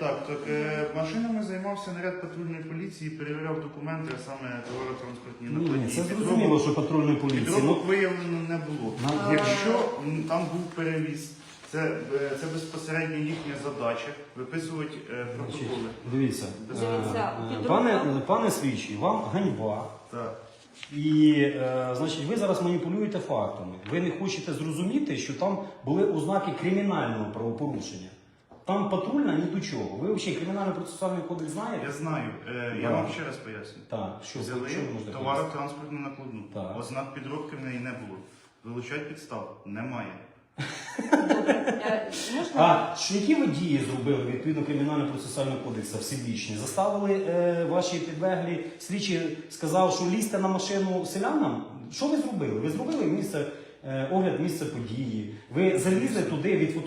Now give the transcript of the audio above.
Так. Так, е, машинами займався наряд патрульної поліції, перевіряв документи, а саме товаротранспортні Ні, накладні. це зрозуміло, що патрульної поліції. Ну, Підробок виявлено не було. Якщо м, там був перевіз, це, е, це безпосередньо їхня задача виписувати е, Значить, протоколи. Дивіться, Дивіться, е, е, пане, пане слідчий, вам ганьба. Так. І е, значить, ви зараз маніпулюєте фактами. Ви не хочете зрозуміти, що там були ознаки кримінального правопорушення. Там патрульна ні до чого. Ви взагалі кримінальний процесуальний кодекс знаєте? Я знаю, е, я Да. вам ще раз поясню. Так, що, Взяли що ви можете пояснити? товаротранспортну накладну. Так. Ознак підробки в неї не було. Вилучать підстав немає. Добре. Е, Можна? А що які ви дії зробили відповідно кримінального процесуального кодексу всебічні? Заставили е, ваші підлеглі слідчі сказав, що лізьте на машину селянам? Що ви зробили? Ви зробили місце е, огляд місця події. Ви залізли туди від